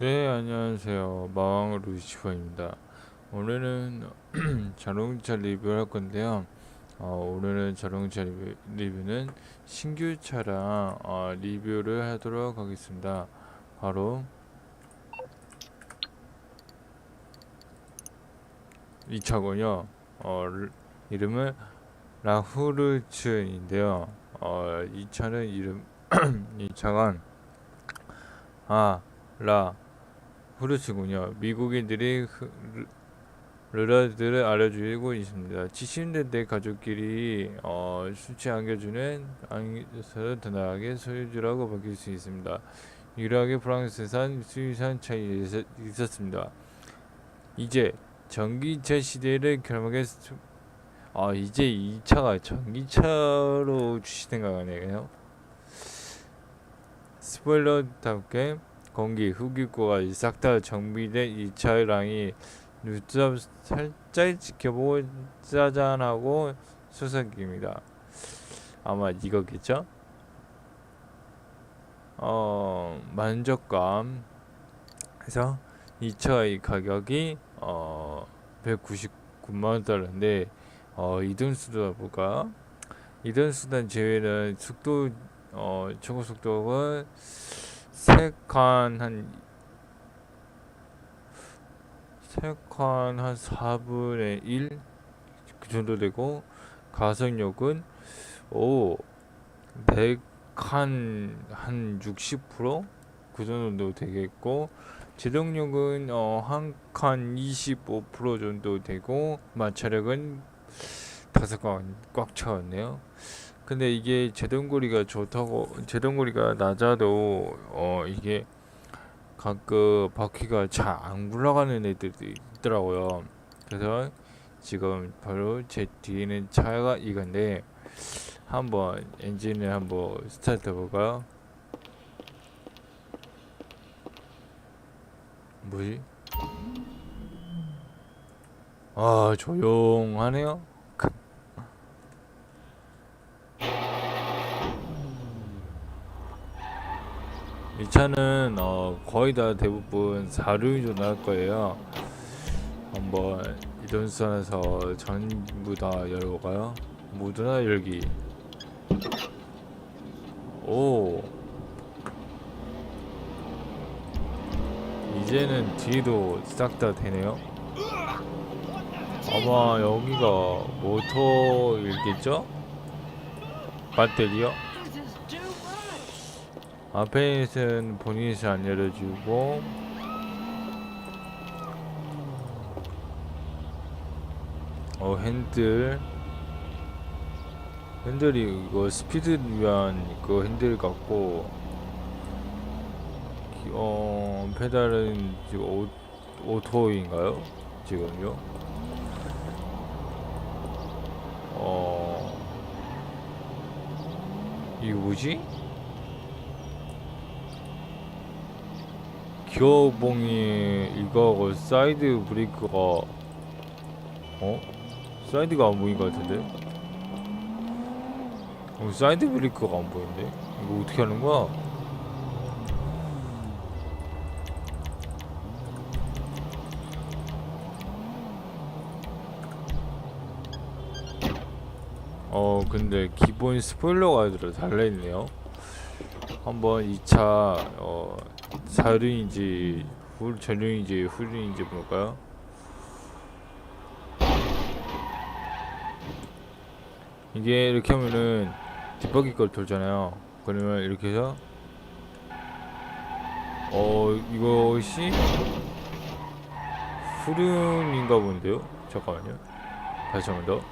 네, 안녕하세요. 마왕 루시퍼입니다. 오늘은 자동차 리뷰를 할 건데요. 어, 오늘은 자동차 리뷰, 리뷰 는 신규 차량 어, 리뷰를 하도록 하겠습니다. 바로 이 차군요. 어, 르- 이름은 라후르츠인데요. 어, 이 차는 이름 이 차가 아, 라 후르츠군요. 미국인들이 흐- 르- 르라드를 알려주고 있습니다. 70년대 가족끼리 어, 수치 안겨주는 안겨서 든든하게 소유주라고 바뀔 수 있습니다. 유일하게 프랑스산 수입산 차이 있었- 있었습니다. 이제 전기차 시대를 수- 아 이제 이 차가 전기차로 생각하네요. 스포일러답게 공기 흡입구가 싹 다 정비된 이 차량이 눈썹 살짝 지켜보고 짜잔하고 수석입니다. 아마 이거겠죠? 어 만족감 해서 이 차의 가격이 어 199만 달러인데 어 이동 수도가 이동 수단 제외는 속도 어 최고 속도가 세칸 한 세칸 한 4분의 1 그 정도 되고 가속력은 오 100칸 한 60%그 정도 되겠고 제동력은 어, 한칸 25% 정도 되고 마찰력은 다섯 칸꽉 차왔네요. 근데 이게 제동거리가 좋다고 제동거리가 낮아도 어 이게 가끔 바퀴가 잘 안 굴러가는 애들도 있더라고요. 그래서 지금 바로 제 뒤에 있는 차가 이건데 한번 엔진을 한번 스타트 해볼까요? 뭐지? 아 조용하네요. 이 차는 어, 거의 다 대부분 4륜이 나올 거예요. 한번 이동선에서 전부 다 열어볼까요? 모두 다 열기. 오. 이제는 뒤도 싹 다 되네요. 아마 여기가 모터일겠죠? 배터리요? 앞에는 본인이 잘안 열어주고. 어 핸들. 핸들이 이거 스피드 위한 그 핸들 같고. 기- 어 페달은 오, 오토인가요? 지금요? 어. 이거 뭐지? 기어봉이 이거하고 사이드 브레이크가 어? 사이드가 안 보인 것 같은데? 어, 사이드 브레이크가 안 보이는데? 이거 어떻게 하는 거야? 어 근데 기본 스포일러가 들어 달려있네요 한번 이차 어, 사륜인지 후 전륜인지 후륜인지 볼까요? 이게 이렇게 하면은 뒷바퀴 걸 돌잖아요. 그러면 이렇게 해서 어 이것이 후륜인가 본데요? 잠깐만요. 다시 한 번 더.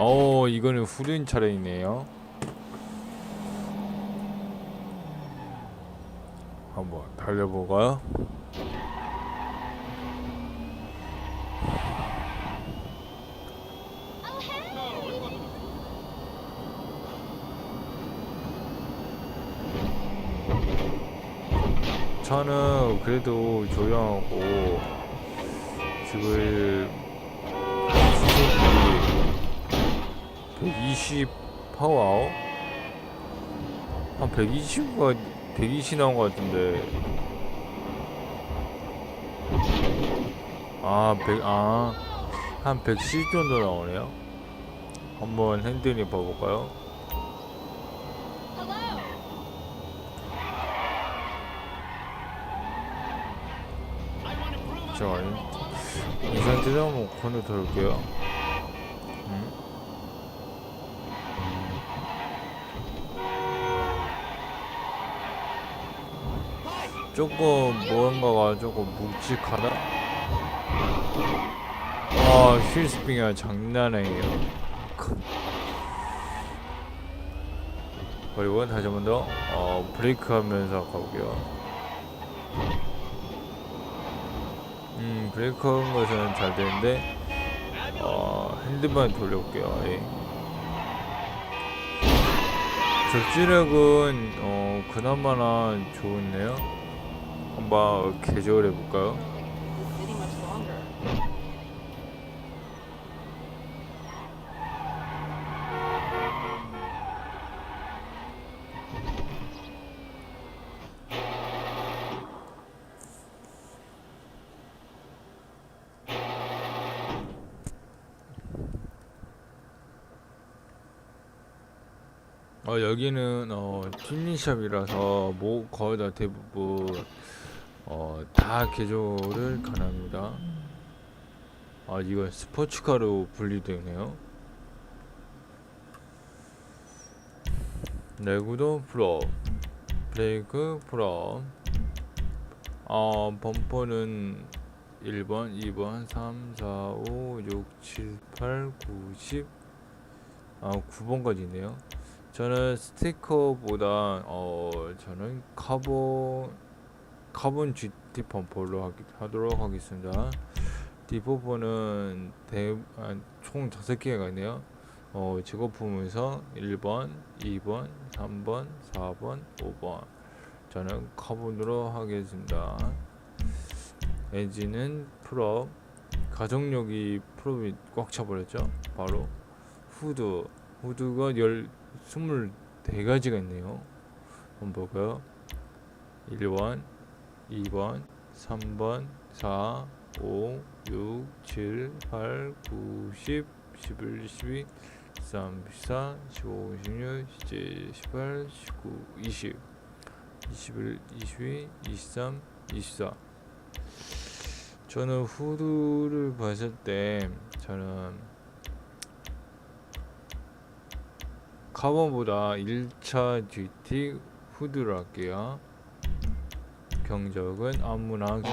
어 이거는 후륜 차량이네요. 한번 달려볼까요? 차는 그래도 조용하고 지금 시속이 120 파워 한 120가 120 나온 것 같은데 아, 100, 아, 한 110 정도 나오네요. 한번 핸들이 봐볼까요? 잠깐만요. 이 상태로 한번 코너 돌게요. 음? 조금 뭔가가 조금 묵직하다. 아, 휠스핑이 장난 아니에요. 그리고 다시 한번 더, 어, 브레이크 하면서 가볼게요. 음, 브레이크 한 것은 잘 되는데, 어, 핸드만 돌려볼게요. 예. 적지력은, 어, 그나마나 좋네요. 한번 개조를 해볼까요? 어, 여기는, 어, 튜닝샵이라서, 뭐, 거의 다 대부분, 어, 다 개조를 가능합니다. 아, 이건 스포츠카로 분리되네요. 내구도 프로, 브레이크 프로, 어, 범퍼는 1번, 2번, 3, 4, 5, 6, 7, 8, 9, 10, 아, 9번까지 있네요. 저는 스티커보다, 어, 저는 카본, 카본 GT 범퍼로 하기, 하도록 하겠습니다. 뒷부분은 대, 아, 총 5개가 있네요. 어, 제거품에서 1번, 2번, 3번, 4번, 5번. 저는 카본으로 하겠습니다. 엔진은 풀업. 가정력이 풀업이 꽉 차버렸죠. 바로. 후드. 후드가 열, 24가지가 있네요. 한번 볼까요? 1번, 2번, 3번, 4, 5, 6, 7, 8, 9, 10, 11, 12, 13, 14, 15, 16, 17, 18, 19, 20, 21, 22, 23, 24. 저는 후드를 봤을 때 저는 카본보다 1차 GT 후드를 할게요. 경적은 아무나 경적.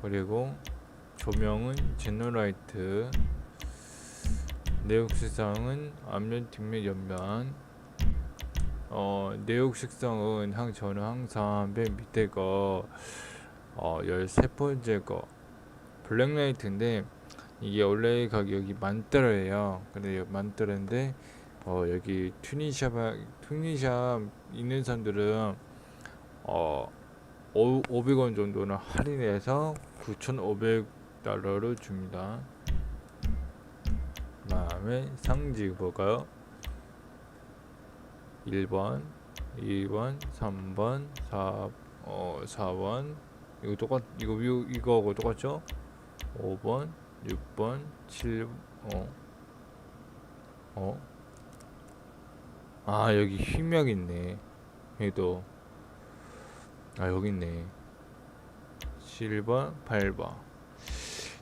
그리고 조명은 제너라이트. 내역 색상은 앞면, 뒷면, 옆면. 어, 내역 색상은 항 저는 항상 맨 밑에 거 어, 13번째 거 블랙라이트인데 이게 원래 가격이 만 달러예요. 근데 여- 만달러인데 어 여기 튜니샵 튜니샵 있는 사람들은 어 500원 정도는 할인해서 9,500달러를 줍니다. 그다음에 상지 볼까요? 1번, 2번, 3번, 4, 어, 4번 이거 똑같 이거 이거 이거하고 똑같죠? 5번, 6번, 7, 어, 어, 아 여기 휘명 있네. 얘도 아 여기 있네. 7번, 8번.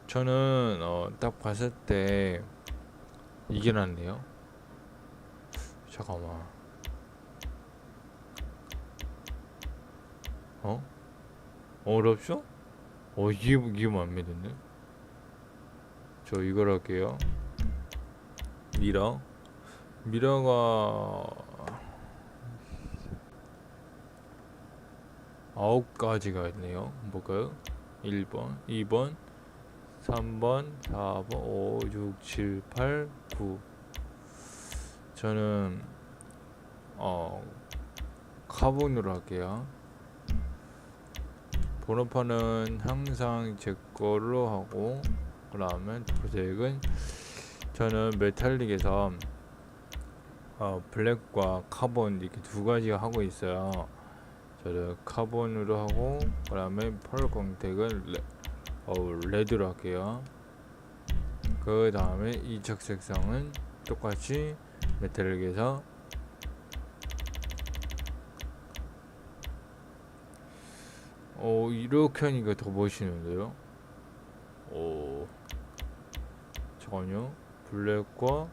저는 어, 딱 봤을 때 이게 낫네요. 잠깐만. 어? 어렵죠? 어 이게 이게 마음에 드네. 저 이걸 할게요. 미러. 미러가 아홉 가지가 있네요. 볼까요? 1번, 2번, 3번, 4번, 5, 6, 7, 8, 9. 저는 어 카본으로 할게요. 번호판은 항상 제 걸로 하고 그다음에 도색은 저는 메탈릭에서 어, 블랙과 카본 이렇게 두 가지 하고 있어요. 저는 카본으로 하고 그다음에 펄 광택은 레, 어, 레드로 할게요. 그 다음에 이적 색상은 똑같이 메탈릭에서 어 이렇게 하니까 더 멋있는데요. 오 잠깐요. 블랙과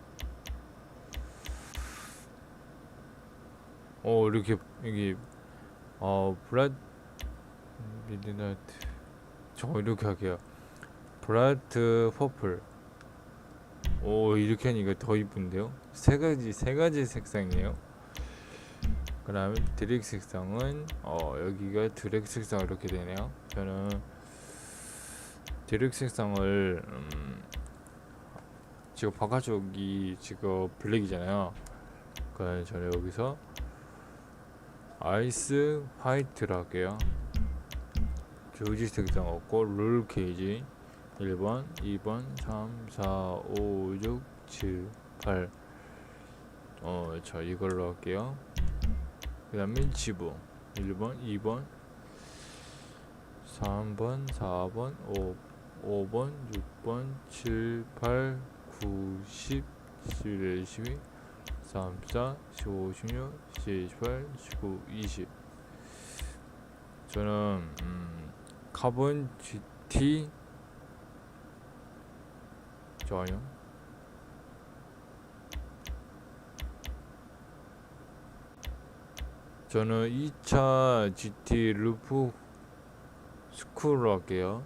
어 이렇게 여기 어 브라 미드나이트. 저거 이렇게 할게요. 브라이트 퍼플. 오 이렇게 하니까 더 이쁜데요? 세 가지 세 가지 색상이에요. 그 다음에 드랙 색상은 어 여기가 드랙 색상 이렇게 되네요. 저는 드랙 색상을 음, 지금 바깥쪽이 지금 블랙이잖아요. 그래서 저는 여기서 아이스 화이트로 할게요 조지 색상 없고 룰 케이지 1번, 2번, 3, 4, 5, 6, 7, 8. 어, 저 이걸로 할게요. 그 다음에 지부. 1번, 2번, 3번, 4번, 5, 5번, 6번, 7, 8, 9, 10, 11, 12, 3, 4, 15, 16, 18, 19, 20. 저는 음, 카본 GT 좋아요. 저는 2차 GT 루프 스쿨로 할게요.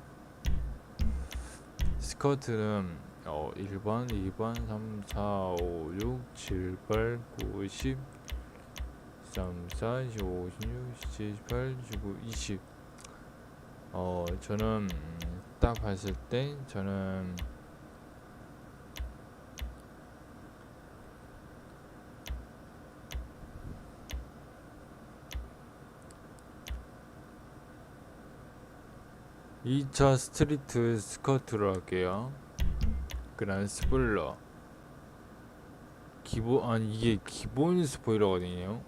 스커트는 어 1번, 2번, 3, 4, 5, 6, 7, 8, 9, 10, 3, 4, 15, 16, 17, 18, 19, 20. 어 저는 음, 딱 봤을 때 저는 이차 스트리트 스커트로 할게요. 그다음 스포일러. 기본 아니 이게 기본 스포일러거든요.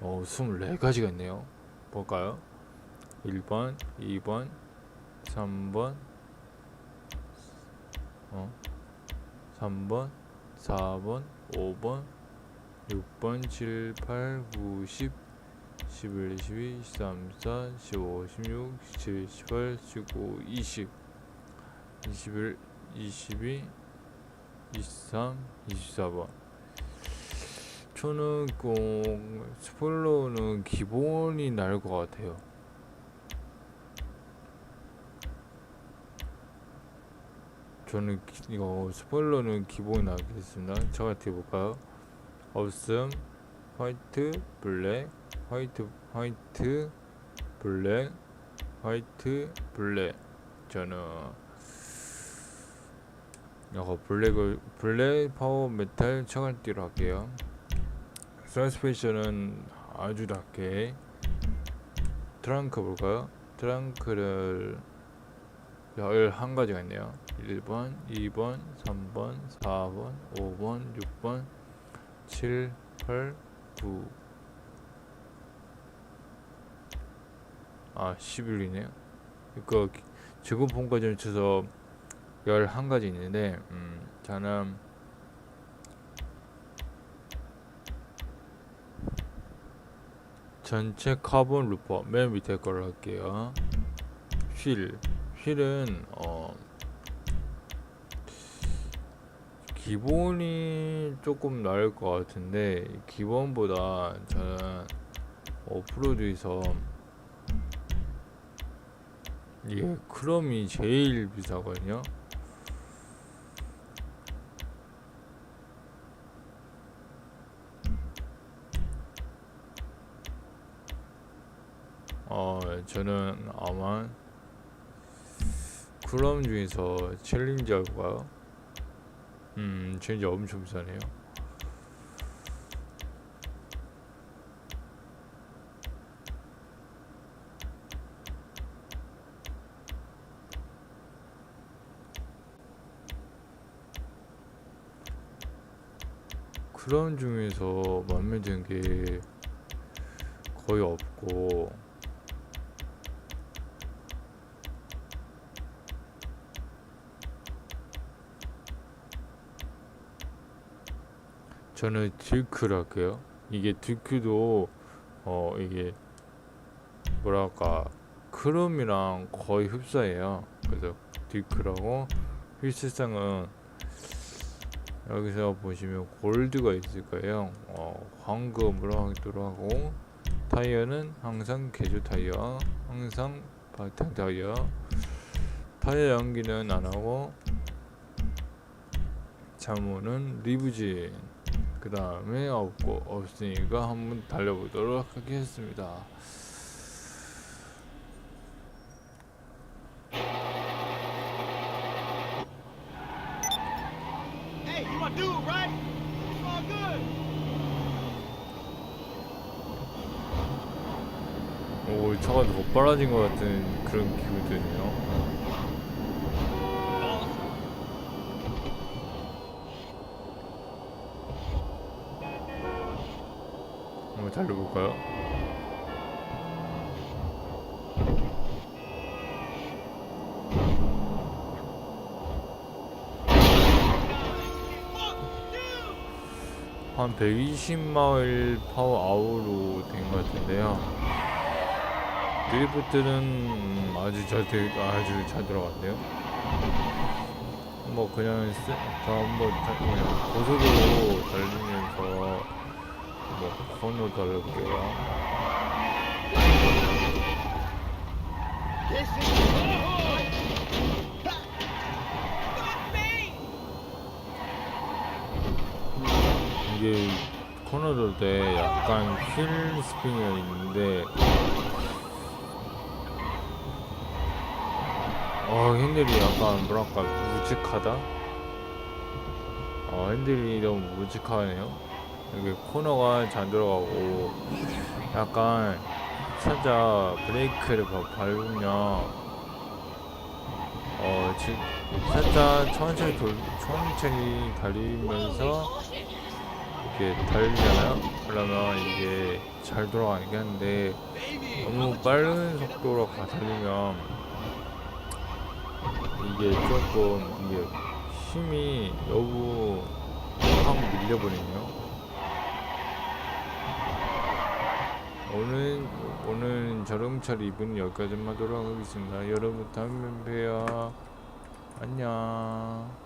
어 24가지가 있네요. 볼까요? 1번, 2번, 3번, 어, 3번, 4번, 5번, 6번, 7, 8, 9, 10, 11, 12, 13, 14, 15, 16, 17, 18, 19, 20, 21, 22, 23, 24번. 저는 꼭 스포일러는 기본이 나을 것 같아요. 저는 기- 이거 스포일러는 기본이 나겠습니다. 저같이 해볼까요? 없음, 화이트, 블랙, 화이트, 화이트, 블랙, 화이트, 블랙. 저는 이거 블랙을 블랙 파워 메탈 청알띠로 할게요. 트랜스페이션은 아주 낮게 트렁크 볼까요? 트렁크를 11 가지가 있네요 1번, 2번, 3번, 4번, 5번, 6번, 7, 8, 9 아, 11이네요 이거 기- 지금 본까지 합쳐서 11가지 있는데 음, 저는 전체 카본 루퍼 맨 밑에 걸 할게요. 휠 휠은 어 기본이 조금 나을 것 같은데 기본보다 저는 오프로드에서 이게 크롬이 제일 비싸거든요. 어, 저는 아마 크롬 중에서 챌린저가 음, 챌린저 엄청 비싸네요. 그런 중에서 마음에 드는 게 거의 없고 저는 듀크를 할게요. 이게 듀크도 어 이게 뭐랄까 크롬이랑 거의 흡사해요. 그래서 듀크라고 필수성은 여기서 보시면 골드가 있을 거예요. 어, 황금으로 하기도 하고 타이어는 항상 개조 타이어, 항상 바탕 타이어. 타이어 연기는 안 하고 자모는 리브진. 그 다음에 없고 없으니까 한번 달려보도록 하겠습니다. 오 차가 더 빨라진 것 같은 그런 기분 드네요. 한번 달려볼까요? 한 120마일 파워 아우로 된 것 같은데요. 드리프트는 음, 아주 잘 되, 아주 잘 들어갔네요. 뭐 그냥 다- 그냥 고속으로 달리면서 뭐. This is 이게 코너 돌때 약간 힐 스피가 있는데 어 핸들이 약간 뭐랄까 묵직하다? 어 핸들이 너무 묵직하네요 이게 코너가 잘 들어가고 약간 살짝 브레이크를 바- 밟으면 어 지금 살짝 천천히 돌 천천히 달리면서 이렇게 달리잖아요. 그러면 이게 잘 돌아가는 게 한데 너무 빠른 속도로 가 달리면 이게 조금 이게 힘이 너무 확 밀려버리네요. 오늘 오늘 저름철 2분 여기까지만 하도록 하겠습니다. 여러분 다음에 봬요. 안녕.